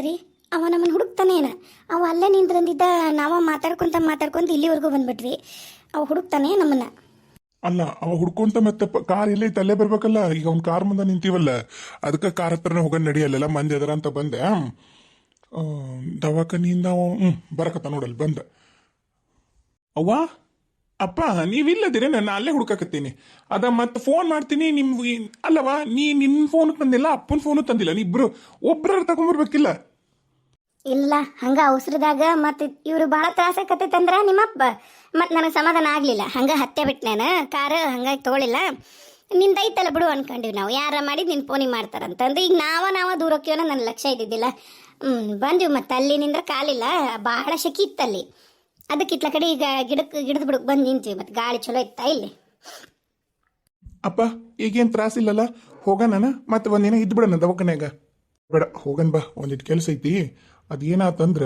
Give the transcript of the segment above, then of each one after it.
ಅಲ್ರಿ ಅವ ನಮ್ಮನ್ನು ಹುಡುಕ್ತಾನೇನ? ಅವ ಅಲ್ಲೇ ನಿಂತ್ರಂದಿದ್ದ ನಾವ ಮಾತಾಡ್ಕೊಂತ ಮಾತಾಡ್ಕೊಂತ ಇಲ್ಲಿವರೆಗೂ ಬಂದ್ಬಿಟ್ವಿ. ಅವ ಹುಡುಕ್ತಾನೆ ನಮ್ಮನ್ನ. ಅಲ್ಲ, ಅವ ಹುಡ್ಕೊಂತ ಮತ್ತೆ ಕಾರ್ ಇಲ್ಲಿ ತಲೆ ಬರ್ಬೇಕಲ್ಲ? ಈಗ ಅವ್ನ ಕಾರ್ ಮುಂದೆ ನಿಂತೀವಲ್ಲ? ಅದಕ್ಕೆ ಕಾರ್ ಹತ್ರನೇ ಹೋಗೋಣ ನಡಿಯಲ್ಲ ಮಂದಿ ಅದರ ಅಂತ ಬಂದೆ. ದವಾಖಾನಿಯಿಂದ ಹ್ಞೂ ಬರಕತ್ತ ನೋಡಲ್ ಬಂದ. ಅವ್ವ? ಅಪ್ಪ ನೀವಿಲ್ಲದಿರೇ ನಾನು ಅಲ್ಲೇ ಹುಡ್ಕಾಕತ್ತೀನಿ. ಅದ ಮತ್ತೆ ಫೋನ್ ಮಾಡ್ತೀನಿ, ನಿಮ್ಗೆ ಅಲ್ಲವಾ ನೀ ನಿನ್ನ ಫೋನ್ ತಂದಿಲ್ಲ, ಅಪ್ಪನ ಫೋನು ತಂದಿಲ್ಲ ನೀ ಇಬ್ರು ಒಬ್ರ ತಗೊಂಡ್ಬರ್ಬೇಕಿಲ್ಲ ಇಲ್ಲ ಹಂಗ ಅವಸರದಾಗ ಮತ್ತೆ ಇವರು ಭಾಳ ತಂದ್ರ ನಿಮ್ಮಪ್ಪ ಮತ್ತೆ ನನಗೆ ಸಮಾಧಾನ ಆಗ್ಲಿಲ್ಲ. ಹಂಗ ಹತ್ತೆ ಬಿಟ್ಟು ನಾನು. ಕಾರ್ ಹಂಗಾಗಿ ತೊಗೊಳಿಲ್ಲ. ನಿಂದೈತಲ್ಲ ಬಿಡು ಅನ್ಕೊಂಡಿವಿ ನಾವು. ಯಾರ ಮಾಡಿ ನಿನ್ ಫೋನಿಗೆ ಮಾಡ್ತಾರಂತಂದು ಈಗ ನಾವ ನಾವ ದೂರಕ್ಕಿವನ ನನ್ನ ಲಕ್ಷ್ಯ ಇದ್ದಿದ್ದಿಲ್ಲ. ಹ್ಮ್, ಬಂದ್ವಿ ಮತ್ತೆ ಅಲ್ಲಿ ನಿಂದ್ರ ಕಾಲಿಲ್ಲ. ಬಹಳ ಶೆಕಿ ಇತ್ತಲ್ಲಿ ಅದಕ್ಕೆ ಇತ್ಲ ಕಡೆ ಈಗ ಗಿಡಕ್ಕೆ ಗಿಡದ ಬಿಡಕ್ಕೆ ಬಂದು ನಿಂತೀವಿ ಮತ್ತೆ ಗಾಳಿ ಚಲೋ ಇತ್ತ ಇಲ್ಲಿ. ಅಪ್ಪ, ಈಗೇನ್ ತ್ರಾಸಿಲ್ಲಲ್ಲ ಹೋಗಣ ಮತ್ತೆ ಒಂದಿನ ಇದ್ ಬಿಡೋಣ ದವಾಖಾನ್ಯಾಗ? ಬೇಡ, ಹೋಗನ್ ಬಾ. ಒಂದಿಟ್ಟು ಕೆಲಸ ಐತಿ. ಅದೇನಾತಂದ್ರ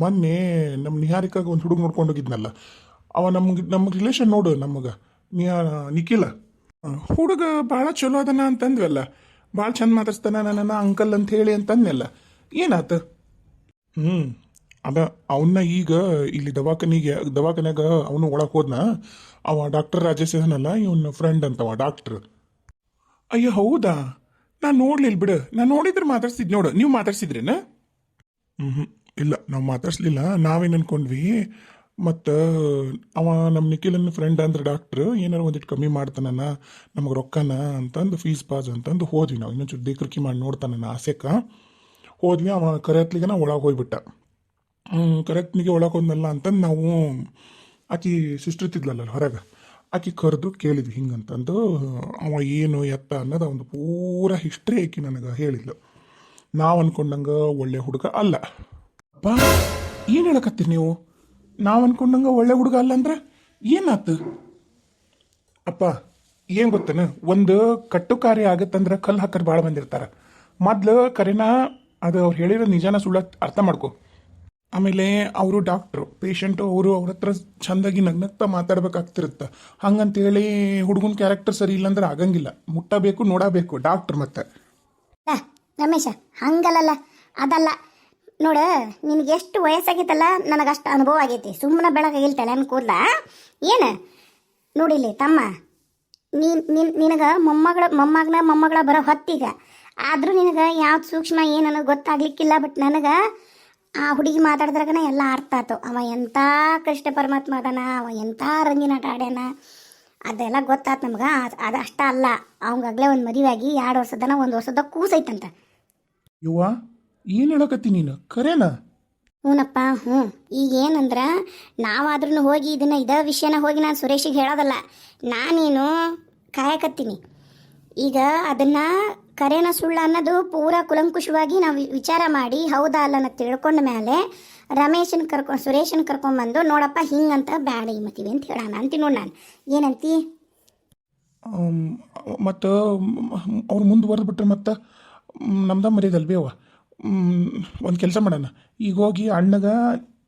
ಮೊನ್ನೆ ನಮ್ಮ ನಿಹಾರಿಕಾಗ ಒಂದು ಹುಡುಗ ನೋಡ್ಕೊಂಡು ಹೋಗಿದ್ನಲ್ಲ, ಅವ ನಮ್ಗೆ ನಮ್ಗೆ ರಿಲೇಷನ್ ನೋಡು ನಮಗ ನಿಯಾ ನಿಖಿಲ. ಹುಡುಗ ಭಾಳ ಚಲೋ ಅದನ ಅಂತಂದ್ವಲ್ಲ ಭಾಳ ಚಂದ ಮಾತಾಡ್ಸ್ತಾನ ನನ್ನ ಅಂಕಲ್ ಅಂತ ಹೇಳಿ ಅಂತಂದ್ನಲ್ಲ, ಏನಾತ? ಹ್ಮ್, ಅದ ಅವನ್ನ ಈಗ ಇಲ್ಲಿ ದವಾಖಾನಿಗೆ, ದವಾಖಾನ್ಯಾಗ ಅವನು ಒಳಗೆ ಹೋದ್ನ, ಅವ ಡಾಕ್ಟರ್ ರಾಜೇಶ್ ಇದನ್ನಲ್ಲ ಇವನ ಫ್ರೆಂಡ್ ಅಂತವ, ಡಾಕ್ಟರ್. ಅಯ್ಯೋ, ಹೌದಾ? ನಾನು ನೋಡ್ಲಿಲ್ಲ ಬಿಡು, ನಾನು ನೋಡಿದ್ರೆ ಮಾತಾಡ್ಸಿದ್ ನೋಡು, ನೀವು ಮಾತಾಡ್ಸಿದ್ರೇನ? ಇಲ್ಲ, ನಾವು ಮಾತಾಡ್ಸ್ಲಿಲ್ಲ. ನಾವೇನು ಅನ್ಕೊಂಡ್ವಿ, ಮತ್ತು ಅವ ನಮ್ಮ ನಿಖಿಲನ್ ಫ್ರೆಂಡ್ ಅಂದ್ರೆ ಡಾಕ್ಟ್ರು ಏನಾರು ಒಂದಿಟ್ಟು ಕಮ್ಮಿ ಮಾಡ್ತಾನನ, ನಮಗೆ ರೊಕ್ಕನ ಅಂತಂದು ಫೀಸ್ ಪಾಸ್ ಅಂತಂದು ಹೋದ್ವಿ ನಾವು. ಇನ್ನೊಂಚೂರು ದೇಕ್ರಿಕಿ ಮಾಡಿ ನೋಡ್ತಾನನ ಆಸೆಕ. ಹೋದ್ವಿ, ಅವ ಕರೆಕ್ಟ್ಲಿಗೆ ನಾವು ಒಳಗೆ ಹೋಗ್ಬಿಟ್ಟ. ಕರೆಕ್ಟ್ನಿಗೆ ಒಳಗೆ ಹೋದ್ನಲ್ಲ ಅಂತಂದು ನಾವು ಆಕಿ ಸಿಸ್ಟರ್ ತಿದ್ಲಲ್ಲ ಹೊರಗೆ, ಆಕಿ ಕರೆದು ಕೇಳಿದ್ವಿ ಹಿಂಗಂತಂದು, ಅವ ಏನು ಎತ್ತ ಅನ್ನೋದು ಒಂದು ಪೂರ ಹಿಸ್ಟ್ರಿ ಆಕಿ ನನಗೆ ಹೇಳಿದ್ಲು. ನಾವು ಅನ್ಕೊಂಡಂಗೆ ಒಳ್ಳೆ ಹುಡುಗ ಅಲ್ಲ. ಅಪ್ಪ, ಏನು ಹೇಳಕತ್ತೀರಿ ನೀವು? ನಾವು ಅನ್ಕೊಂಡಂಗೆ ಒಳ್ಳೆ ಹುಡುಗ ಅಲ್ಲ ಅಂದ್ರೆ ಏನಾತು? ಅಪ್ಪ, ಏನು ಗೊತ್ತೇನು? ಒಂದು ಕಟ್ಟು ಕಾರ್ಯ ಆಗತ್ತಂದ್ರೆ ಕಲ್ಲು ಹಾಕರ್ ಭಾಳ ಬಂದಿರ್ತಾರ ಮೊದ್ಲು ಕರೆನ, ಅದು ಅವ್ರು ಹೇಳಿರೋ ನಿಜಾನ ಸುಳ್ಳ ಅರ್ಥ ಮಾಡ್ಕೊ. ಆಮೇಲೆ ಅವರು ಡಾಕ್ಟ್ರು ಪೇಷಂಟು ಅವರು ಅವ್ರ ಹತ್ರ ಚಂದಾಗಿ ನಗ್ನಗ್ತಾ ಮಾತಾಡ್ಬೇಕಾಗ್ತಿರುತ್ತೆ. ಹಂಗಂತೇಳಿ ಹುಡುಗನ ಕ್ಯಾರೆಕ್ಟರ್ ಸರಿ ಇಲ್ಲಾಂದ್ರೆ ಆಗಂಗಿಲ್ಲ. ಮುಟ್ಟಬೇಕು, ನೋಡಬೇಕು ಡಾಕ್ಟ್ರ್ ಮತ್ತೆ. ರಮೇಶ, ಹಂಗಲ್ಲಲ್ಲ. ಅದಲ್ಲ. ನೋಡ, ನಿನಗೆ ಎಷ್ಟು ವಯಸ್ಸಾಗೈತಲ್ಲ ನನಗಷ್ಟು ಅನುಭವ ಆಗೈತಿ. ಸುಮ್ಮನೆ ಬೆಳಗಾಗಿಲ್ತಲ್ಲ ಅನ್ ಕೂದ್ಲ? ಏನು? ನೋಡಿಲಿ ತಮ್ಮ. ನೀನು, ನಿನ್, ನಿನಗೆ ಮೊಮ್ಮಗಳ, ಮೊಮ್ಮಗನ ಮೊಮ್ಮಗಳ ಬರೋ ಹೊತ್ತಿಗೆ. ಆದರೂ ನಿನಗೆ ಯಾವ್ದು ಸೂಕ್ಷ್ಮ ಏನು ಗೊತ್ತಾಗ್ಲಿಕ್ಕಿಲ್ಲ ಬಟ್ ನನಗೆ ಆ ಹುಡುಗಿ ಮಾತಾಡಿದ್ರಾಗನ ಎಲ್ಲ ಅರ್ಥ ಆಯ್ತು ಅವ ಎಂಥ ಕೃಷ್ಣ ಪರಮಾತ್ಮ ಅದಾನ, ಅವ ಎಂಥ ರಂಗಿನಾಟ ಆಡ್ಯಾನ. ಅದೆಲ್ಲ ಗೊತ್ತಾತು ನಮ್ಗೆ. ಅದು ಅಷ್ಟ ಅಲ್ಲ. ಅವಂಗಾಗ್ಲೇ ಒಂದು ಮದುವೆ ಆಗಿ ಎರಡು ವರ್ಷದನ ಒಂದು ವರ್ಷದ ಕೂಸೈತಂತ. ಯುವ ಏನು ಹೇಳಕತ್ತಿ ನೀನು? ಕರೇನಾ? ಹ್ಞೂನಪ್ಪ ಹ್ಞೂ. ಈಗ ಏನಂದ್ರೆ ನಾವಾದ್ರೂ ಹೋಗಿ ಇದನ್ನ ಇದ ವಿಷಯನ ಹೋಗಿ ನಾನು ಸುರೇಶಿಗೆ ಹೇಳೋದಲ್ಲ. ನಾನೇನು ಕಾಯಕತ್ತೀನಿ. ಈಗ ಅದನ್ನ ಕರೆನ ಸುಳ್ಳು ಅನ್ನೋದು ಪೂರ ಕುಲಂಕುಷವಾಗಿ ನಾವು ವಿಚಾರ ಮಾಡಿ ಹೌದಾ ಅಲ್ಲ ಅನ್ನೋದು ತಿಳ್ಕೊಂಡ ಮೇಲೆ ರಮೇಶನ್ ಕರ್ಕೊಂಡು ಸುರೇಶನ್ ಕರ್ಕೊಂಡ್ಬಂದು ನೋಡಪ್ಪ ಹಿಂಗಂತ ಬ್ಯಾಡ ಈ ಮತೀವಿ ಅಂತ ಹೇಳೋಣ. ಅಂತ ನೋಡಿ ನಾನು. ಏನಂತಿ? ಮತ್ತು ಅವ್ರು ಮುಂದುವರೆದು ಬಿಟ್ರೆ ಮತ್ತೆ ನಮ್ದ ಬಿ ಅವ ಒಂದು ಕೆಲಸ ಮಾಡೋಣ. ಈಗ ಹೋಗಿ ಅಣ್ಣಗ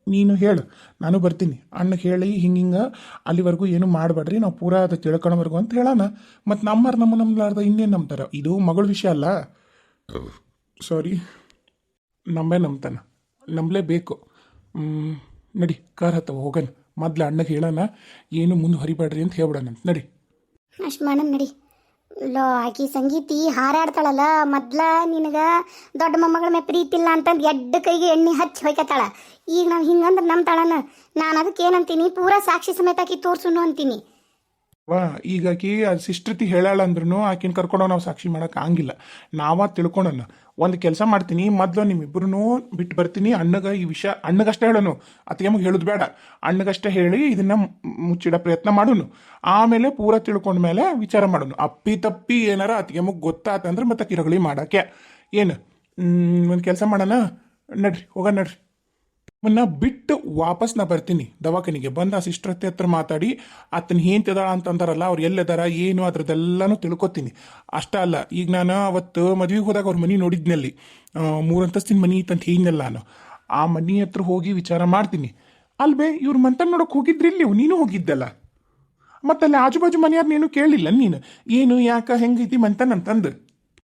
ನೀನು ಹೇಳು. ನಾನು ಬರ್ತೀನಿ. ಅಣ್ಣಗೆ ಹೇಳಿ, ಹಿಂಗೆ ಹಿಂಗೆ, ಅಲ್ಲಿವರೆಗೂ ಏನು ಮಾಡಬೇಡ್ರಿ, ನಾವು ಪೂರಾ ಅದು ತಿಳ್ಕೊಳವರೆಗೂ ಅಂತ ಹೇಳೋಣ. ಮತ್ತು ನಮ್ಮರು ನಮ್ಮ ನಂಬಲಾರ್ದ ಇನ್ನೇನು ನಂಬ್ತಾರೆ? ಇದು ಮಗಳ ವಿಷಯ ಅಲ್ಲ. ಸಾರಿ ನಂಬೇ ನಂಬ್ತಾನೆ. ನಂಬಲೇಬೇಕು. ನಡಿ, ಕಾರ್ ಹತ್ತವ ಹೋಗೋಣ ಮೊದ್ಲು ಅಣ್ಣಗೆ ಹೇಳೋಣ, ಏನು ಮುಂದೆ ಹರಿಬೇಡ್ರಿ ಅಂತ ಹೇಳ್ಬಿಡೋಣ ನಡಿ. ಅಷ್ಟು ಮಾಡೋಣ ನಡಿ. ಲೋ, ಆಕಿ ಸಂಗೀತಿ ಹಾರಾಡ್ತಾಳಲ್ಲ, ಮೊದ್ಲ ನಿನಗ ದೊಡ್ಡ ಮೊಮ್ಮಗಳ ಮೇ ಪ್ರೀತಿ ಇಲ್ಲ ಅಂತಂದು ಎಡ್ಡ ಕೈಗೆ ಎಣ್ಣೆ ಹಚ್ಚಿ ಹೊಯ್ಕತ್ತಾಳ. ಈಗ ನಾವು ಹಿಂಗಂದ್ರೆ ನಂಬ್ತಾಳನ ನಾನು ಅದಕ್ಕೆ ಏನಂತೀನಿ ಪೂರಾ ಸಾಕ್ಷಿ ಸಮೇತ ಆಕಿ ತೋರ್ಸುನು ಅಂತೀನಿ. ವಾ ಈಗ ಆಕಿ ಅದು ಸಿಸ್ಟ್ರತಿ ಹೇಳಾಳ ಅಂದ್ರೂ ಆಕಿನ ಕರ್ಕೊಂಡು ನಾವು ಸಾಕ್ಷಿ ಮಾಡಕ್ ಆಗಿಲ್ಲ ನಾವ ತಿಳ್ಕೊಳೋಣ ಒಂದು ಕೆಲಸ ಮಾಡ್ತೀನಿ, ಮೊದ್ಲು ನಿಮ್ಮಿಬ್ರು ಬಿಟ್ಟು ಬರ್ತೀನಿ, ಅಣ್ಣಗ ಈ ವಿಷಯ ಅಣ್ಣಗಷ್ಟೇ ಹೇಳೋನು ಅತ್ತಿಗೆಮಗೆ ಹೇಳೋದು ಬೇಡ. ಅಣ್ಣಗಷ್ಟೇ ಹೇಳಿ ಇದನ್ನ ಮುಚ್ಚಿಡ ಪ್ರಯತ್ನ ಮಾಡೋನು. ಆಮೇಲೆ ಪೂರ ತಿಳ್ಕೊಂಡ್ಮೇಲೆ ವಿಚಾರ ಮಾಡೋನು. ಅಪ್ಪಿ ತಪ್ಪಿ ಏನಾರ ಅತ್ತಿಗೆಮಗೆ ಗೊತ್ತಾತಂದ್ರೆ ಮತ್ತೆ ಕಿರಗಳಿ ಮಾಡಕ್ಕೆ. ಏನು ಒಂದು ಕೆಲಸ ಮಾಡೋಣ? ನಡ್ರಿ, ಹೋಗೋಣ ನಡ್ರಿ. ಅವನ್ನ ಬಿಟ್ಟು ವಾಪಸ್ ನಾ ಬರ್ತೀನಿ. ದವಾಖಾನಿಗೆ ಬಂದ ಆ ಸಿಸ್ಟರ್ ಹತ್ರ ಮಾತಾಡಿ ಆತನ ಹೇಂತಿದಾಳ ಅಂತಂದಾರಲ್ಲ ಅವ್ರು ಎಲ್ಲಿದಾರ ಏನು ಅದ್ರದ್ದೆಲ್ಲನೂ ತಿಳ್ಕೊತೀನಿ. ಅಷ್ಟ ಅಲ್ಲ, ಈಗ ನಾನು ಅವತ್ತು ಮದ್ವೆಗೆ ಹೋದಾಗ ಅವ್ರ ಮನೆ ನೋಡಿದ್ನಲ್ಲಿ. ಮೂರಂತಸ್ತಿನ ಮನಿ ಇತ್ತಂತ ಹೇಳಿದ್ನಲ್ಲ ನಾನು. ಆ ಮನಿ ಹತ್ರ ಹೋಗಿ ವಿಚಾರ ಮಾಡ್ತೀನಿ. ಅಲ್ವೇ, ಇವ್ರ ಮಂತನ್ ನೋಡಕ್ ಹೋಗಿದ್ರಿ ಇಲ್ಲಿ ನೀನು ಹೋಗಿದ್ದಲ್ಲ. ಮತ್ತಲ್ಲಿ ಆಜು ಬಾಜು ಮನೆಯಾರ ನೀನು ಕೇಳಿಲ್ಲ ನೀನು? ಏನು, ಯಾಕ ಹೆಂಗೈತಿ ಮಂತನ್ ಅಂತಂದು?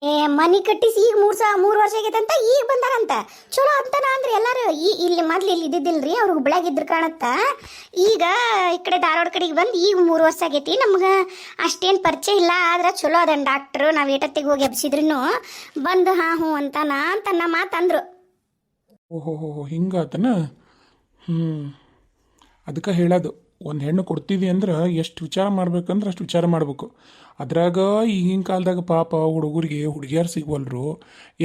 ಏ, ಮನಿ ಕಟ್ಟಿಸಿ ಈಗ ಮೂರು ಸಾ ಮೂರು ವರ್ಷ ಆಗೈತಂತ, ಈಗ ಬಂದಾರಂತ. ಚಲೋ ಅಂತಾನ ಅಂದ್ರೆ ಎಲ್ಲಾರು ಈ ಇಲ್ಲಿ ಮೊದ್ಲು ಇಲ್ಲಿ ಇದ್ದಿದ್ದಿಲ್ರಿ, ಅವ್ರಿಗೆ ಹುಬ್ಳ್ಯಾಗ ಇದ್ರು ಕಾಣತ್ತ. ಈಗ ಈ ಕಡೆ ಧಾರವಾಡ ಕಡೆಗೆ ಬಂದು ಈಗ ಮೂರು ವರ್ಷ ಆಗೈತಿ. ನಮ್ಗೆ ಅಷ್ಟೇನು ಪರಿಚಯ ಇಲ್ಲ, ಆದ್ರೆ ಚಲೋ ಅದನ್ ಡಾಕ್ಟ್ರು ನಾವು ಏಟತ್ತಿಗೆ ಹೋಗಿ ಎಬ್ಸಿದ್ರು ಬಂದು ಹಾ ಹ್ಞೂ ಅಂತಾನ ಅಂತ ನಮ್ಮ ಮಾತಂದ್ರು ಓಹೋ ಹಿಂಗಾತನ? ಹ್ಞೂ ಅದಕ್ಕೆ ಹೇಳೋದು, ಒಂದು ಹೆಣ್ಣು ಕೊಡ್ತೀವಿ ಅಂದ್ರೆ ಎಷ್ಟು ವಿಚಾರ ಮಾಡ್ಬೇಕಂದ್ರೆ ಅಷ್ಟು ವಿಚಾರ ಮಾಡಬೇಕು. ಅದ್ರಾಗ ಈಗಿನ ಕಾಲದಾಗ ಪಾಪ ಹುಡುಗರಿಗೆ, ಹುಡುಗಿಯರು ಸಿಗ್ವಲ್ರು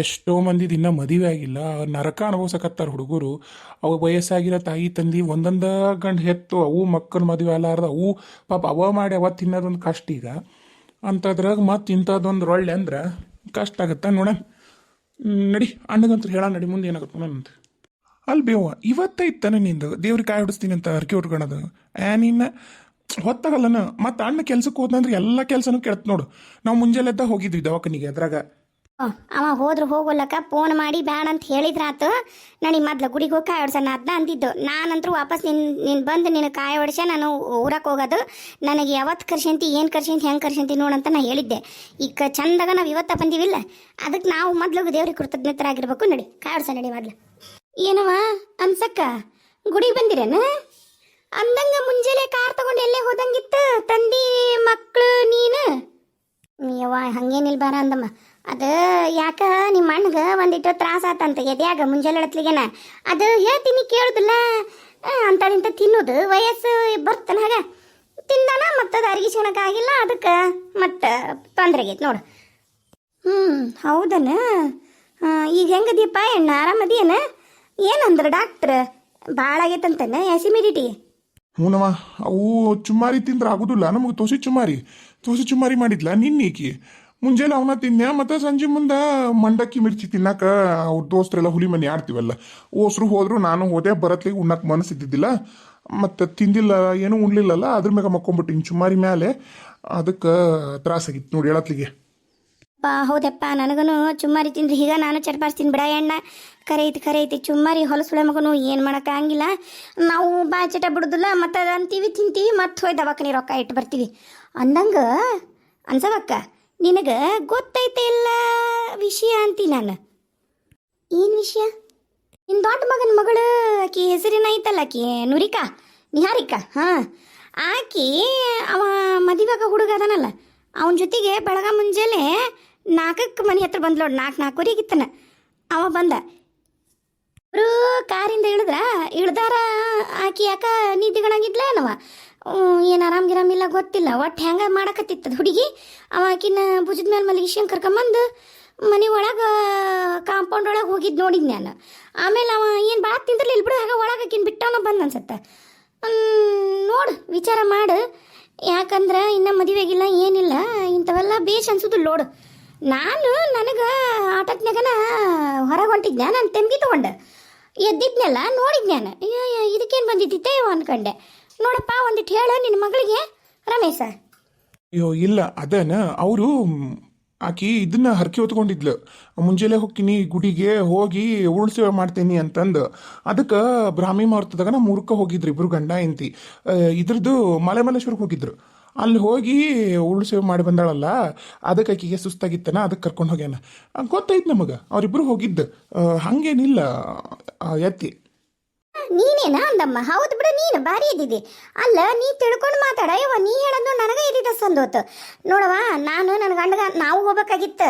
ಎಷ್ಟೋ ಮಂದಿ ದಿನ ಮದುವೆ ಆಗಿಲ್ಲ, ನರಕ ಅನುಭವಿಸಕತ್ತಾರ ಹುಡುಗರು. ಅವು ವಯಸ್ಸಾಗಿರೋ ತಾಯಿ, ತಂದಿ ಒಂದೊಂದ ಗಂಡು ಹೆತ್ತು ಅವು ಮಕ್ಕಳು ಮದುವೆ ಅಲ್ಲಾರ್ದ ಅವು ಪಾಪ ಅವ ಮಾಡಿ ಅವ ತಿನ್ನೋದೊಂದು ಕಷ್ಟ ಈಗ. ಅಂಥದ್ರಾಗ ಮತ್ತೆ ಇಂಥದ್ದೊಂದು ರೊಳ್ಳೆ ಅಂದ್ರೆ ಕಷ್ಟ ಆಗುತ್ತೆ ನೋಡ ನಡಿ ಅಣ್ಣಗಂತ ಹೇಳ, ನಡಿ ಮುಂದೆ ಏನಾಗುತ್ತೆ ನೋಡ ಅಲ್ಲಿ ಬೇವ ಇವತ್ತೇ ಇತ್ತಾನೆ ನಿಂದು? ದೇವ್ರಿಗೆ ಕಾಯಿ ಹೊಡಿಸ್ತೀನಿ ಅಂತ ಹರಕೆ ಉಟ್ಕೊಳೋದು ಆ ಹೊತ್ತಾಗಲ್ಲನ? ಮತ್ತೆ ಅಣ್ಣ ಕೆಲ್ಸಕ್ಕೆ ಹೋದ್ನಂದ್ರೆ ಎಲ್ಲ ಕೆಲಸನೂ ಕೆಡ್ತು ನೋಡು. ನಾವು ಮುಂಜಾನೆದ್ದ ಹೋಗಿದ್ವಿ ದವಾಖಾನಿಗೆ ಅದ್ರಾಗ. ಅವ ಹೋದ್ರು ಹೋಗೋಲ್ಲಕ್ಕ ಫೋನ್ ಮಾಡಿ ಬ್ಯಾಡ ಅಂತ ಹೇಳಿದ್ರಾತು. ನಡಿ ಮೊದ್ಲು ಗುಡಿಗೆ ಹೋಗಿ ಕಾಯಿ ಹೊಡ್ಸೋಣ ಅದನ್ನ ಅಂದಿದ್ದು. ನಾನಂತರೂ ವಾಪಸ್ ನಿನ್, ನೀನು ಬಂದು ನಿನ್ನ ಕಾಯಿ ಹೊಡ್ಸ ನಾನು ಊರಕ್ಕೆ ಹೋಗೋದು. ನನಗೆ ಯಾವತ್ತು ಕರ್ಸಂತಿ ಏನು ಕರ್ಸಂತಿ ಹೆಂಗೆ ಕರ್ಸಂತಿ ನೋಡಂತ ನಾ ಹೇಳಿದ್ದೆ. ಈಗ ಚಂದಾಗ ನಾವು ಇವತ್ತ ಬಂದಿವಿಲ್ಲ. ಅದಕ್ಕೆ ನಾವು ಮೊದ್ಲು ದೇವ್ರಿಗೆ ಕೃತಜ್ಞತರಾಗಿರ್ಬೇಕು ನಡಿ. ಕಾಯಿ ಹೊಡ್ಸ ನಡಿ ಮೊದ್ಲು. ಏನವ ಅನ್ಸಕ್ಕ? ಗುಡಿಗೆ ಬಂದಿರೇನ? ಅಂದಂಗ ಮುಂಜಾನೆ ಕಾರ್ ತಗೊಂಡು ಎಲ್ಲೇ ಹೋದಂಗಿತ್ತು? ತಂದಿ ಮಕ್ಕಳು ನೀನು? ಯವ್ವ ಹಂಗೇನಿಲ್ಲ ಬಾರ ಅಂದಮ್ಮ. ಅದು ಯಾಕ ನಿಮ್ಮ ಅಣ್ಣಗೆ ಒಂದಿಟ್ಟು ತ್ರಾಸ ಆತಂತ ಎದ್ಯಾಗ ಮುಂಜಾನೆ ಎಡತ್ಲಿಗೆನ ಅದು ಹೇಳ್ತೀನಿ ಕೇಳುದಿಲ್ಲ. ಅಂತದಿಂತ ತಿನ್ನೋದು. ವಯಸ್ಸು ಬರ್ತಾನ ಹಾಗ. ತಿಂದಾನ ಮತ್ತು ಅದು ಅರಿಗಿಸ್ಕೊಳಕ್ ಆಗಿಲ್ಲ, ಅದಕ್ಕೆ ಮತ್ತೆ ತೊಂದ್ರೆ ಆಗೈತೆ ನೋಡು. ಹ್ಞೂ ಹೌದನ? ಈಗ ಹೆಂಗದೀಪ ಎಣ್ಣ, ಆರಾಮದಿಯನ? ಏನಂದ್ರ ಡಾಕ್ಟ್ರ್? ಭಾಳ ಆಗೈತಂತನ? ಎಸಿಮಿಡಿಟಿ ಹೂನವ ಅವು ಚುಮ್ಮಾರಿ ತಿಂದ್ರೆ ಆಗುದಿಲ್ಲ, ನಮಗೆ ತೋಸಿ ಚುಮ್ಮಾರಿ ತೋಸಿ ಚುಮ್ಮಾರಿ ಮಾಡಿದ್ಲ ನಿನ್ನೀಕಿ. ಮುಂಜಾನೆ ಅವನ ತಿನ್ನೆ ಮತ್ತು ಸಂಜೆ ಮುಂದೆ ಮಂಡಕ್ಕಿ ಮಿರ್ಚಿ ತಿನ್ನಕ ಅವ್ರ ದೋಸ್ತರೆಲ್ಲ ಹುಲಿ ಮನೆ ಆಡ್ತೀವಲ್ಲ. ಓಸ್ರು ಹೋದ್ರು, ನಾನು ಹೋದೆ, ಬರತ್ಲಿಗೆ ಉಣ್ಣಕ್ಕೆ ಮನಸ್ಸಿದ್ದಿದ್ದಿಲ್ಲ ಮತ್ತು ತಿಂದಿಲ್ಲ, ಏನೂ ಉಣ್ಲಿಲ್ಲಲ್ಲ, ಅದ್ರ ಮ್ಯಾಗ ಮಕ್ಕೊಂಬಿಟ್ಟಿನಿ ಚುಮ್ಮಾರಿ ಮ್ಯಾಲೆ. ಅದಕ್ಕೆ ತ್ರಾಸಾಗಿತ್ತು ನೋಡಿ ಹೇಳತ್ಲಿಗೆ. ಪಾ ಹೌದಪ್ಪ ನನಗೂ ಚುಮ್ಮಾರಿ ತಿಂದ್ರೆ ಈಗ ನಾನು ಚಟ್ಪಾರಿಸ್ತೀನಿ ಬಿಡ ಎಣ್ಣ ಕರೆ ಐತಿ ಕರೆ ಐತಿ ಚುಮ್ಮಾರಿ ಹೊಲಸುಳೆ ಮಗನು ಏನು ಮಾಡೋಕ್ಕಾಗಿಲ್ಲ ನಾವು ಬಾ ಚಟ ಬಿಡುದಿಲ್ಲ, ಮತ್ತು ಅದು ಅಂತೀವಿ, ತಿಂತೀವಿ, ಮತ್ತೆ ಹೋಯ್ ದವಾಖಾನೆ ರೊಕ್ಕ ಇಟ್ಟು ಬರ್ತೀವಿ. ಅಂದಂಗ, ಅನ್ಸವಕ್ಕ, ನಿನಗೆ ಗೊತ್ತೈತೆ ಇಲ್ಲ ವಿಷಯ ಅಂತಿ ನಾನು. ಏನು ವಿಷಯ? ನಿನ್ನ ದೊಡ್ಡ ಮಗನ ಮಗಳು ಆಕಿ ಹೆಸರಿನ ಐತಲ್ಲ ಆಕಿ? ನುರಿಕಾ? ನಿಹಾರಿಕಾ? ಹಾಂ. ಆಕಿ ಅವ ಮದಿವಾಗ ಹುಡುಗ ಅದನಲ್ಲ. ಅವನ ಜೊತೆಗೆ ಬೆಳಗ ಮುಂಜಾನೆ ನಾಲ್ಕಕ್ಕೆ ಮನೆ ಹತ್ರ ಬಂದ್ಲು ನೋಡು ನಾಲ್ಕು ನಾಲ್ಕೂರಿಗಿತ್ತನ ಅವ ಬಂದ ಅವರು ಕಾರಿಂದ ಇಳಿದ್ರ, ಇಳ್ದಾರ, ಆಕಿ ಯಾಕ ನಿದ್ದೆಗಳಾಗಿದ್ಲ ಏನವ? ಏನು ಆರಾಮ್ ಗಿರಾಮಿಲ್ಲ ಗೊತ್ತಿಲ್ಲ. ಒಟ್ಟು ಹೆಂಗ ಮಾಡಕತ್ತಿತ್ತದ ಹುಡುಗಿ? ಅವ ಆಕಿನ ಭುಜದ ಮೇಲೆ ಮಲಗಿಸ್ಕೊಂಡ್ ಕರ್ಕೊಂಬಂದು ಮನೆ ಒಳಗೆ, ಕಾಂಪೌಂಡ್ ಒಳಗೆ ಹೋಗಿದ್ದು ನೋಡಿದ್ ನಾನು ಆಮೇಲೆ ಅವ, ಏನು ಭಾಳ ಇಲ್ಲಿ ಬಿಡು ಹಾಗೆ ಒಳಗೆ ಆಕಿನ ಬಿಟ್ಟವನ ಬಂದ್ ಅನ್ಸತ್ತೆ. ನೋಡು, ವಿಚಾರ ಮಾಡು. ಯಾಕಂದ್ರೆ ಇನ್ನ ಮದುವೆಗಿಲ್ಲ, ಏನಿಲ್ಲ, ಇಂಥವೆಲ್ಲ ಬೇಷ್ ಅನ್ಸುದು ನೋಡು. ನಾನು ನನಗೆ ಆಟಕ್ನಾಗನ ಹೊರಗೆ ಹೊಂಟಿದ್ದೆ ನಾನು ತೆಂಬಿ ತಗೊಂಡೆ. ಎದ್ದಿದ್ನೆಲ್ಲ ನೋಡಿದ್ನ್ಯಾನ ಇದಕ್ಕೇನು ಬಂದಿದ್ದಿತ್ತೆ ಅನ್ಕಂಡೆ. ನೋಡಪ್ಪ ಒಂದಿಟ್ಟು ಹೇಳು ನಿನ್ನ ಮಗಳಿಗೆ. ರಮೇಶ. ಅಯ್ಯೋ, ಇಲ್ಲ, ಅದೇನ, ಅವರು ಆಕಿ ಇದನ್ನ ಹರಕೆ ಹೊತ್ಕೊಂಡಿದ್ಲು. ಮುಂಜಾನೆ ಹೋಗ್ತೀನಿ ಗುಡಿಗೆ ಹೋಗಿ ಉರುಳು ಸೇವೆ ಮಾಡ್ತೀನಿ ಅಂತಂದು. ಅದಕ್ಕೆ ಬ್ರಾಹ್ಮಿ ಮುಹೂರ್ತದಾಗ ನಾ ಮೂರ್ಕ ಹೋಗಿದ್ರು ಇಬ್ರು ಗಂಡ ಎಂತಿ ಇದ್ರದ್ದು ಮಲೆ ಹೋಗಿದ್ರು. ಅಲ್ಲಿ ಹೋಗಿ ಉರುಳು ಮಾಡಿ ಬಂದಾಳಲ್ಲ, ಅದಕ್ಕೆ ಆಕಿಗೆ ಸುಸ್ತಾಗಿತ್ತನ, ಅದಕ್ಕೆ ಕರ್ಕೊಂಡು ಹೋಗ್ಯಾನ. ಗೊತ್ತಾಯ್ತು ನಮಗೆ. ಅವರಿಬ್ಬರು ಹೋಗಿದ್ದು. ಹಂಗೇನಿಲ್ಲ ಎತ್ತಿ ನೀನೇನಾ ಅಂದಮ್ಮ? ಹೌದು ಬಿಡು, ನೀನು ಬಾರಿ ಇದ್ದಿದ್ದಿ. ಅಲ್ಲ, ನೀ ತಿಳ್ಕೊಂಡು ಮಾತಾಡ. ಯವ್ವ, ನೀ ಹೇಳೋದು ನನಗೆ ಇದ್ದಿದ್ದ ಸಂದೋತು. ನೋಡವ ನಾನು ನನ್ನ ಗಂಡಗ, ನಾವು ಹೋಗ್ಬೇಕಾಗಿತ್ತು.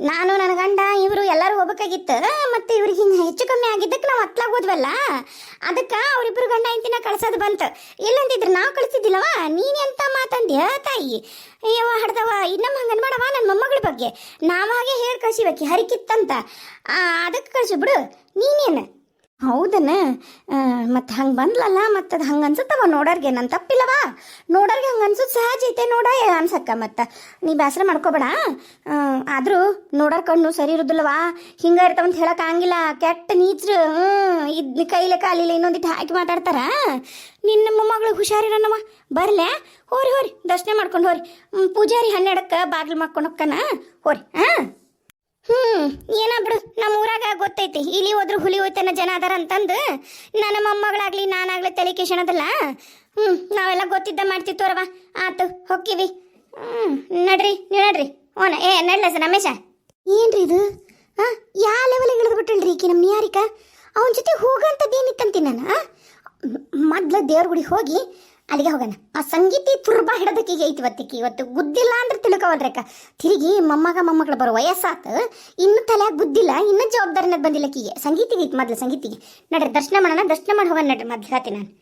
ನಾನು ನನ್ನ ಗಂಡ, ಇವರು ಎಲ್ಲರೂ ಹೋಗ್ಬೇಕಾಗಿತ್ತು ಮತ್ತೆ ಇವ್ರಿಗೆ ಹಿಂಗೆ ಹೆಚ್ಚು ಕಮ್ಮಿ ಆಗಿದ್ದಕ್ಕೆ ನಾವು ಹತ್ಲಾಗ ಹೋದ್ವಲ್ಲ ಅದಕ್ಕೆ ಅವರಿಬ್ಬರು ಗಂಡ ಇಂತಿನ ಕಳ್ಸೋದು ಬಂತು. ಇಲ್ಲಂತಿದ್ರೆ ನಾವು ಕಳಿಸಿದ್ದಿಲ್ಲವ? ಎಂತ ಮಾತಂದ್ಯ, ತಾಯಿ? ಅಯ್ಯವ ಹಡ್ದವ ಇನ್ನಮ್ಮ ಹಂಗನ್ ಮಾಡವ ನನ್ನ ಮೊಮ್ಮಗಳ ಬಗ್ಗೆ? ನಾವಾಗೆ ಹೇಳಿ ಕಳಿಸಿಬೇಕಿ ಹರಿಕಿತ್ತಂತ. ಅದಕ್ಕೆ ಕಳಿಸಿ ಬಿಡು. ನೀನೇನು? ಹೌದನ? ಮತ್ತು ಹಂಗೆ ಬಂದ್ಲಲ್ಲ, ಮತ್ತು ಅದು ಹಂಗೆ ಅನ್ಸುತ್ತವ ನೋಡೋರ್ಗೆ? ನನ್ನ ತಪ್ಪಿಲ್ಲವಾ? ನೋಡೋರ್ಗೆ ಹಂಗೆ ಅನ್ಸುತ್ತೆ ಸಹಜ ಐತೆ ನೋಡ ಅನ್ಸಕ್ಕ ಮತ್ತು? ನೀ ಬೇಸರ ಮಾಡ್ಕೋಬೇಡ ಆದರೂ ನೋಡೋರ್ ಕಣ್ಣು ಸರಿ ಇರೋದಿಲ್ಲವಾ? ಹಿಂಗೆ ಇರ್ತಾವಂತ ಹೇಳಕ್ ಆಗಿಲ್ಲ ಕೆಟ್ಟ ನೀಚ್ರು ಹ್ಞೂ ಇದ್ ಕೈಲೆ ಕಾಲಿಲ್ಲ ಇನ್ನೊಂದಿಟ್ಟು ಹಾಕಿ ಮಾತಾಡ್ತಾರ ನಿನ್ನ ಮೊಮ್ಮಗಳು ಹುಷಾರಿರೋನವ ಬರ್ಲೆ, ಹೋರಿ ಹೋರಿ, ದರ್ಶನ ಮಾಡ್ಕೊಂಡು ಹೋರಿ. ಪೂಜಾರಿ ಹನ್ನೆರಡಕ್ಕೆ ಬಾಗಿಲು ಮಾಡ್ಕೊಂಡು ಹೋಗ್ಕನ ಹೋರಿ ಹಾಂ ಹ್ಮ್, ಏನ ಬಿಡು ನಮ್ಮ ಊರಾಗ ಗೊತ್ತೈತಿ. ಇಲ್ಲಿ ಹೋದ್ರು ಹುಲಿ ಹೋಯ್ತನ ಜನ ಅದಾರ ಅಂತಂದು. ನನ್ನ ಮೊಮ್ಮಗಳಾಗ್ಲಿ, ನಾನಾಗ್ಲಿ ತಲೆ ಕೇಶನದಲ್ಲ ಹ್ಮ್, ನಾವೆಲ್ಲ ಗೊತ್ತಿದ್ದ ಮಾಡ್ತಿತ್ತೋರವ ಆತು, ಹೊಕ್ಕಿವಿ. ಹ್ಮ್, ನಡ್ರಿ ನೀವ್ ನಡ್ರಿ. ಓನ, ಏ, ನಡ್ಲ ಸರ್ ರಮೇಶ ಏನ್ರಿ ಇದು? ಆ, ಯಾ ಲೆವೆಲಿಗೆ ಇಳಿದು ಬಿಟ್ಟಳ್ರಿ ಈಕಿ ನಮ್ಮ ನಿಯಾರಿಕ ಅವನ ಜೊತೆ ಹೋಗಂತದ್ದು ಏನಿತ್ತಂತೀನಿ ನಾನು ಮೊದ್ಲು ದೇವ್ರ ಗುಡಿಗೆ ಹೋಗಿ ಅಲ್ಲಿಗೆ ಹೋಗೋಣ. ಆ ಸಂಗೀತಿ ತುರ್ಬ ಹಿಡದಕ್ಕಿಗೆ ಐತಿ ಇವತ್ತಿಕ್ಕಿ. ಇವತ್ತು ಗುದ್ದಿಲ್ಲ ಅಂದ್ರೆ ತಿಳ್ಕೊವಲ್ರಕ್ಕ ತಿರುಗಿ ಮೊಮ್ಮಗ ಮೊಮ್ಮಗಳು ಬರೋ ವಯಸ್ಸಾತ. ಇನ್ನು ತಲೆ ಗುದ್ದಿಲ್ಲ ಇನ್ನೂ ಜವಾಬ್ದಾರಿನ ಬಂದಿಲ್ಲ ಕೀಗೆ. ಸಂಗೀತಿಗೆ ಐತಿ ಮೊದ್ಲು ಸಂಗೀತಿಗೆ. ನಡ್ರಿ, ದರ್ಶನ ಮಾಡೋಣ. ದರ್ಶನ ಮಾಡಿ ಹೋಗೋಣ ನಡ್ರಿ. ಮೊದ್ಲು ಹೇಳ್ತೀನಿ ನಾನು.